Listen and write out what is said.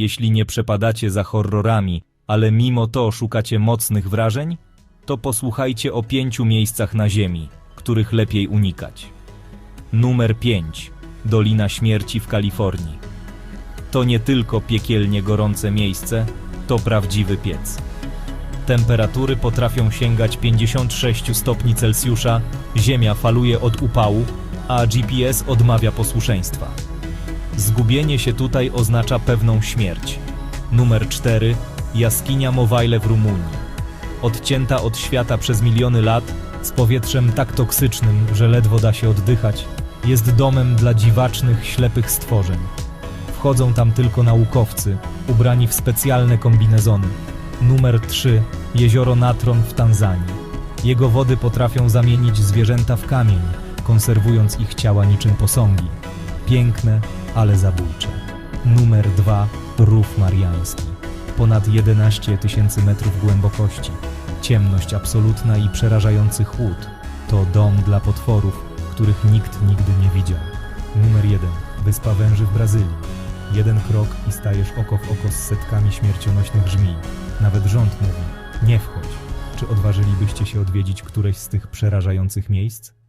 Jeśli nie przepadacie za horrorami, ale mimo to szukacie mocnych wrażeń, to posłuchajcie o pięciu miejscach na Ziemi, których lepiej unikać. Numer 5. Dolina Śmierci w Kalifornii. To nie tylko piekielnie gorące miejsce, to prawdziwy piec. Temperatury potrafią sięgać 56 stopni Celsjusza, ziemia faluje od upału, a GPS odmawia posłuszeństwa. Zgubienie się tutaj oznacza pewną śmierć. Numer 4. Jaskinia Mowajle w Rumunii. Odcięta od świata przez miliony lat, z powietrzem tak toksycznym, że ledwo da się oddychać, jest domem dla dziwacznych, ślepych stworzeń. Wchodzą tam tylko naukowcy, ubrani w specjalne kombinezony. Numer 3. Jezioro Natron w Tanzanii. Jego wody potrafią zamienić zwierzęta w kamień, konserwując ich ciała niczym posągi. Piękne, ale zabójcze. Numer 2. Rów Mariański. Ponad 11 tysięcy metrów głębokości. Ciemność absolutna i przerażający chłód. To dom dla potworów, których nikt nigdy nie widział. Numer 1. Wyspa Węży w Brazylii. Jeden krok i stajesz oko w oko z setkami śmiercionośnych żmij. Nawet rząd mówi, nie wchodź. Czy odważylibyście się odwiedzić któreś z tych przerażających miejsc?